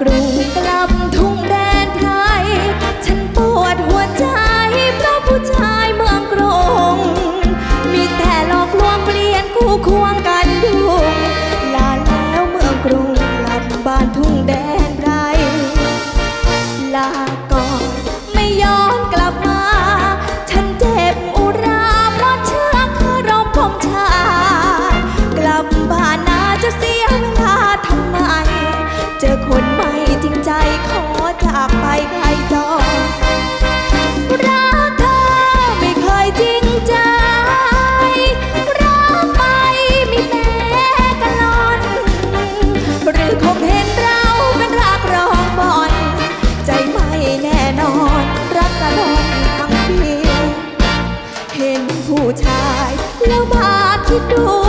กรุงกลับทุ่งแดนไทย ฉันปวดหัวใจ เพราะผู้ชายเมืองกรุงมีแต่หลอกลวงเปลี่ยนคู่ควงกันดุงลาแล้วเมืองกรุง จริงใจขอจากไปใครจองรักเธอไม่เคยจริงใจรักไปมีแต่กันลอน หรือคงเห็นเราเป็นรักร้องบอน ใจไม่แน่นอนรักกะลอนทั้งปีเห็นผู้ชายแล้วมาคิดดู